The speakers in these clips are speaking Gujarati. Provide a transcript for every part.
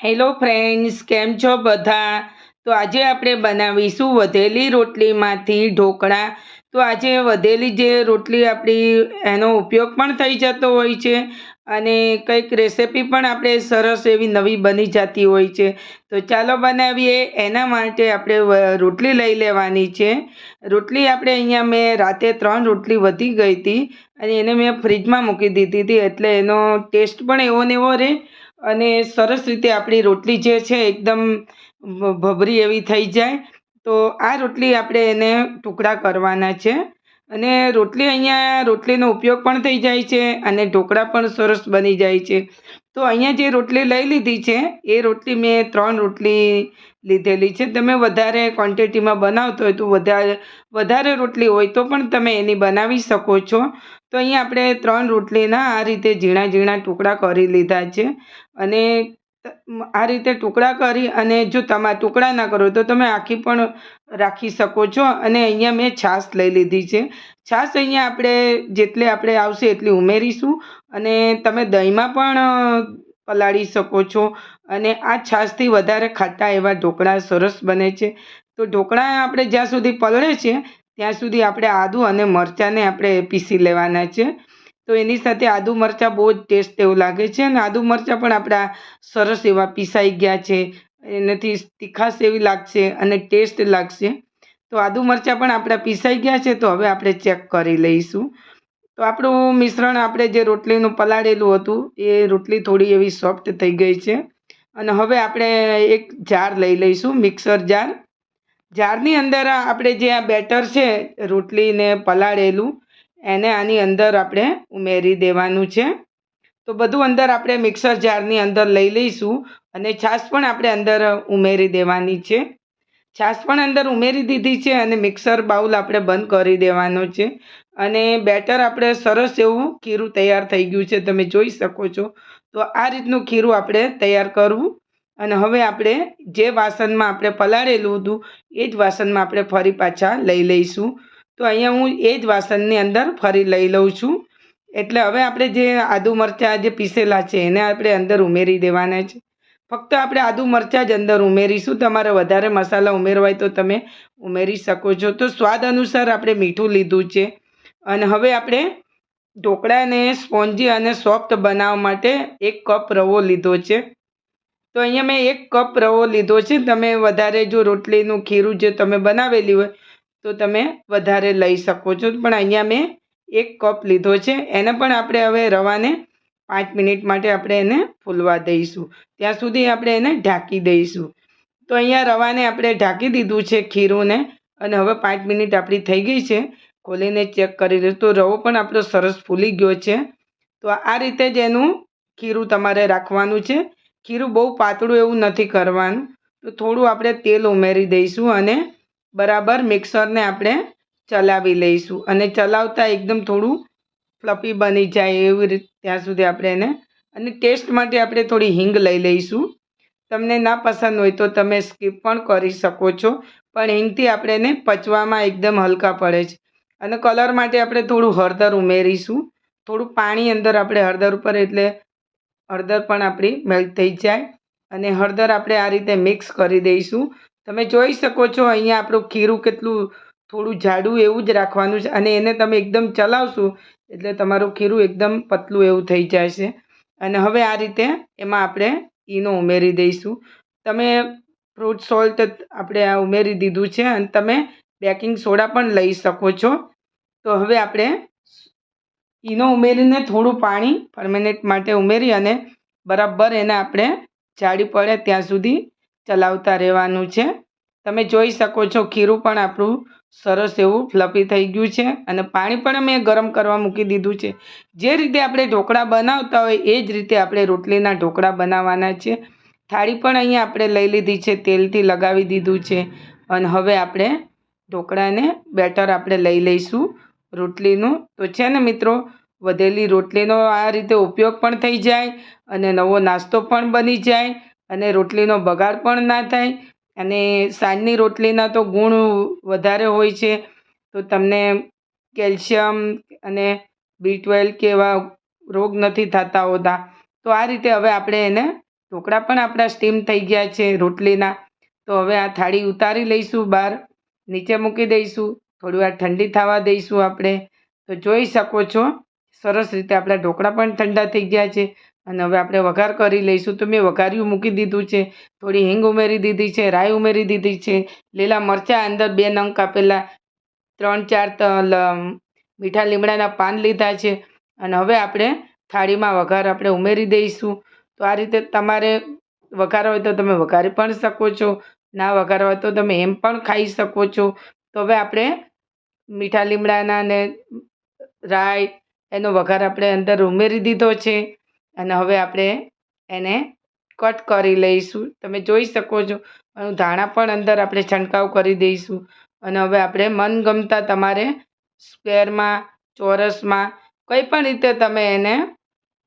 હેલો ફ્રેન્ડ્સ કેમ છો બધા? તો આજે આપણે બનાવીશું વધેલી રોટલીમાંથી ઢોકળા. તો આજે વધેલી જે રોટલી આપણી, એનો ઉપયોગ પણ થઈ જતો હોય છે. અને કંઈક રેસિપી પણ આપણે સરસ એવી નવી બની જતી હોય છે. તો ચાલો બનાવીએ. એના માટે આપણે રોટલી લઈ લેવાની છે. રોટલી આપણે અહીંયા મેં રાતે ત્રણ રોટલી વધી ગઈ હતી અને એને મેં ફ્રીજમાં મૂકી દીધી હતી એટલે એનો ટેસ્ટ પણ એવો ને એવો રહે અને સરસ રીતે આપણી રોટલી જે છે એકદમ ભભરી એવી થઈ જાય. તો આ રોટલી આપણે એને ટુકડા કરવાના છે. અને રોટલી અહીંયા રોટલીનો ઉપયોગ પણ થઈ જાય છે અને ઢોકળા પણ સરસ બની જાય છે. તો અહીંયા જે રોટલી લઈ લીધી છે, એ રોટલી મેં ત્રણ રોટલી લીધેલી છે. તમે વધારે ક્વોન્ટિટીમાં બનાવતો હોય તો વધારે વધારે રોટલી હોય તો પણ તમે એની બનાવી શકો છો. તો અહીંયા આપણે ત્રણ રોટલીના આ રીતે ઝીણા ઝીણા ટુકડા કરી લીધા છે. અને આ રીતે ટુકડા કરી અને જો તમારે ટુકડા ના કરો તો તમે આખી પણ રાખી શકો છો. અને અહીંયા મેં છાશ લઈ લીધી છે. છાશ અહીંયા આપણે જેટલી આપણે આવશે એટલી ઉમેરીશું. અને તમે દહીંમાં પણ પલાળી શકો છો. અને આ છાશથી વધારે ખાટા એવા ઢોકળા સરસ બને છે. તો ઢોકળા આપણે જ્યાં સુધી પલળે છે, ત્યાં સુધી આપણે આદું અને મરચાંને આપણે પીસી લેવાના છે. તો એની સાથે આદુ મરચાં બહુ જ ટેસ્ટ એવું લાગે છે અને આદુ મરચાં પણ આપણા સરસ એવા પીસાઈ ગયા છે. એનાથી તીખાશ એવી લાગશે અને ટેસ્ટ લાગશે. તો આદુ મરચાં પણ આપણા પીસાઈ ગયા છે તો હવે આપણે ચેક કરી લઈશું. તો આપણું મિશ્રણ આપણે જે રોટલીનું પલાળેલું હતું એ રોટલી થોડી એવી સોફ્ટ થઈ ગઈ છે. અને હવે આપણે એક જાર લઈ લઈશું, મિક્સર જાર. જારની અંદર આપણે જે આ બેટર છે રોટલીને પલાળેલું એને આની અંદર આપણે ઉમેરી દેવાનું છે. તો બધું અંદર આપણે મિક્સર જારની અંદર લઈ લઈશું અને છાશ પણ આપણે અંદર ઉમેરી દેવાની છે. છાશ પણ અંદર ઉમેરી દીધી છે અને મિક્સર બાઉલ આપણે બંધ કરી દેવાનો છે. અને બેટર આપણે સરસ એવું ખીરું તૈયાર થઈ ગયું છે, તમે જોઈ શકો છો. તો આ રીતનું ખીરું આપણે તૈયાર કરવું. અને હવે આપણે જે વાસણમાં આપણે પલાળેલું હતું, એ જ વાસણમાં આપણે ફરી પાછા લઈ લઈશું. તો અહીંયા હું એ જ વાસણની અંદર ફરી લઈ લઉં છું. એટલે હવે આપણે જે આદુ મરચાં જે પીસેલા છે એને આપણે અંદર ઉમેરી દેવાના છે. ફક્ત આપણે આદુ મરચાં જ અંદર ઉમેરીશું. તમારે વધારે મસાલા ઉમેરવા તો તમે ઉમેરી શકો છો. તો સ્વાદ અનુસાર આપણે મીઠું લીધું છે. અને હવે આપણે ઢોકળાને સ્પોન્જી અને સોફ્ટ બનાવવા માટે એક કપ રવો લીધો છે. તો અહીંયા મેં એક કપ રવો લીધો છે. તમે વધારે જો રોટલીનું ખીરું જે તમે બનાવેલી હોય તો તમે વધારે લઈ શકો છો. પણ અહીંયા મેં એક કપ લીધો છે. એને પણ આપણે હવે રવાને પાંચ મિનિટ માટે આપણે એને ફૂલવા દઈશું. ત્યાં સુધી આપણે એને ઢાંકી દઈશું. તો અહીંયા રવાને આપણે ઢાંકી દીધું છે ખીરુંને અને હવે પાંચ મિનિટ આપણી થઈ ગઈ છે. ખોલીને ચેક કરી લઈશું તો રવો પણ આપણો સરસ ફૂલી ગયો છે. તો આ રીતે જ એનું ખીરું તમારે રાખવાનું છે. ખીરું બહુ પાતળું એવું નથી કરવાનું. તો થોડું આપણે તેલ ઉમેરી દઈશું અને બરાબર મિક્સરને આપણે ચલાવી લઈશું. અને ચલાવતા એકદમ થોડું ફ્લફી બની જાય એવી રીતે ત્યાં સુધી આપણે એને. અને ટેસ્ટ માટે આપણે થોડી હિંગ લઈ લઈશું. તમને ના પસંદ હોય તો તમે સ્કીપ પણ કરી શકો છો. પણ હિંગથી આપણે એને પચવામાં એકદમ હલકા પડે છે. અને કલર માટે આપણે થોડું હળદર ઉમેરીશું. થોડું પાણી અંદર આપણે હળદર ઉપર એટલે હળદર પણ આપણી મેલ્ટ થઈ જાય. અને હળદર આપણે આ રીતે મિક્સ કરી દઈશું. તમે જોઈ શકો છો, અહીંયા આપણું ખીરું કેટલું થોડું જાડું એવું જ રાખવાનું છે અને એને તમે એકદમ ચલાવશો એટલે તમારું ખીરું એકદમ પતલું એવું થઈ છે અને હવે આ રીતે એમાં આપણે ઈનો ઉમેરી દઈશું. તમે ફ્રૂટ સોલ્ટ આપણે આ ઉમેરી દીધું છે અને તમે બેકિંગ સોડા પણ લઈ શકો છો. તો હવે આપણે ઈનો ઉમેરીને થોડું પાણી પરમેનેન્ટ માટે ઉમેરી અને બરાબર એને આપણે જાડી પડે ત્યાં સુધી ચલાવતા રહેવાનું છે. તમે જોઈ શકો છો ખીરું પણ આપણું સરસ એવું ફ્લફી થઈ ગયું છે અને પાણી પણ મેં ગરમ કરવા મૂકી દીધું છે. જે રીતે આપણે ઢોકળા બનાવતા હોય એ જ રીતે આપણે રોટલીના ઢોકળા બનાવવાના છે. થાળી પણ અહીંયા આપણે લઈ લીધી છે, તેલથી લગાવી દીધું છે અને હવે આપણે ઢોકળાને બેટર આપણે લઈ લઈશું રોટલીનું. તો છે ને મિત્રો, વધેલી રોટલીનો આ રીતે ઉપયોગ પણ થઈ જાય અને નવો નાસ્તો પણ બની જાય. અને રોટલીનો બગાડ પણ ના થાય અને સાંજની રોટલીના તો ગુણ વધારે હોય છે, તો તમને કેલ્શિયમ અને બી ટ્વેલ્વ કે એવા રોગ નથી થતા હોતા. તો આ રીતે હવે આપણે એને ઢોકળા પણ આપણા સ્ટીમ થઈ ગયા છે રોટલીના. તો હવે આ થાળી ઉતારી લઈશું બહાર, નીચે મૂકી દઈશું, થોડી વાર ઠંડી થવા દઈશું આપણે. તો જોઈ શકો છો, સરસ રીતે આપણા ઢોકળા પણ ઠંડા થઈ ગયા છે. અને હવે આપણે વઘાર કરી લઈશું. તો મેં વઘાર્યું મૂકી દીધું છે. થોડી હિંગ ઉમેરી દીધી છે, રાઈ ઉમેરી દીધી છે, લીલા મરચાં અંદર બે નંગ કાપેલા, ત્રણ ચાર મીઠા લીમડાના પાન લીધા છે. અને હવે આપણે થાળીમાં વઘાર આપણે ઉમેરી દઈશું. તો આ રીતે તમારે વઘાર હોય તો તમે વઘારી પણ શકો છો. ના વઘાર હોય તો તમે એમ પણ ખાઈ શકો છો. તો હવે આપણે મીઠા લીમડાના ને રાઈ એનો વઘાર આપણે અંદર ઉમેરી દીધો છે. અને હવે આપણે એને કટ કરી લઈશું. તમે જોઈ શકો છો ધાણા પણ અંદર આપણે છંટકાવ કરી દઈશું. અને હવે આપણે મનગમતા તમારે સ્ક્વેરમાં, ચોરસમાં, કંઈ પણ રીતે તમે એને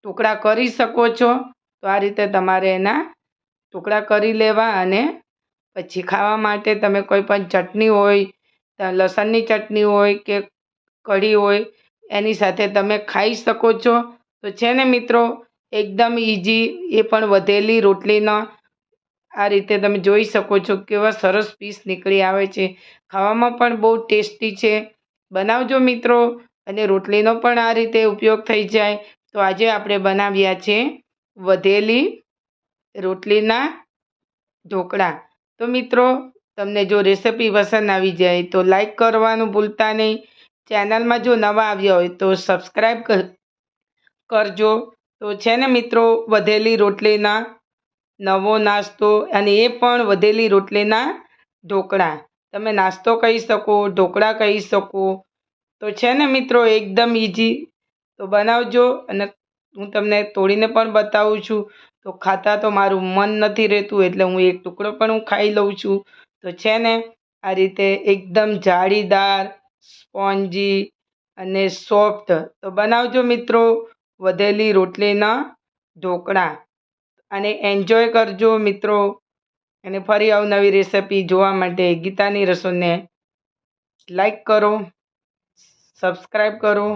ટુકડા કરી શકો છો, તો આ રીતે તમારે એના ટુકડા કરી લેવા અને પછી ખાવા માટે તમે કોઈ પણ ચટણી હોય લસણની ચટણી હોય કે કઢી હોય, એની સાથે તમે ખાઈ શકો છો. તો છે ને મિત્રો એકદમ ઇઝી એ પણ વધેલી રોટલીનો. આ રીતે તમે જોઈ શકો છો કેવા સરસ પીસ નીકળી આવે છે. ખાવામાં પણ બહુ ટેસ્ટી છે. બનાવજો મિત્રો, અને રોટલીનો પણ આ રીતે ઉપયોગ થઈ જાય. તો આજે આપણે બનાવ્યા છે વધેલી રોટલીના ઢોકળા. તો મિત્રો, તમને જો રેસિપી પસંદ આવી જાય તો લાઈક કરવાનું ભૂલતા નહીં. ચેનલમાં જો નવા આવ્યા હોય તો સબસ્ક્રાઈબ કરજો. તો છે ને મિત્રો, વધેલી રોટલીના નવો નાસ્તો અને એ પણ વધેલી રોટલીના ઢોકળા. તમે નાસ્તો કહી શકો, ઢોકળા કહી શકો. તો છે ને મિત્રો, એકદમ ઇઝી તો બનાવજો અને હું તમને તોડીને પણ બતાવું છું. તો ખાતા તો મારું મન નથી રહેતું, એટલે હું એક ટુકડો પણ હું ખાઈ લઉં છું. તો છે ને, આ રીતે એકદમ જાળીદાર, સ્પોન્જી અને સોફ્ટ. તો બનાવજો મિત્રો. વધેલી રોટલીના ઢોકળા. અને એન્જોય કરજો મિત્રો. અને ફરી અવનવી રેસિપી જોવા માટે ગીતાની રસોઈને લાઈક કરો સબસ્ક્રાઈબ કરો.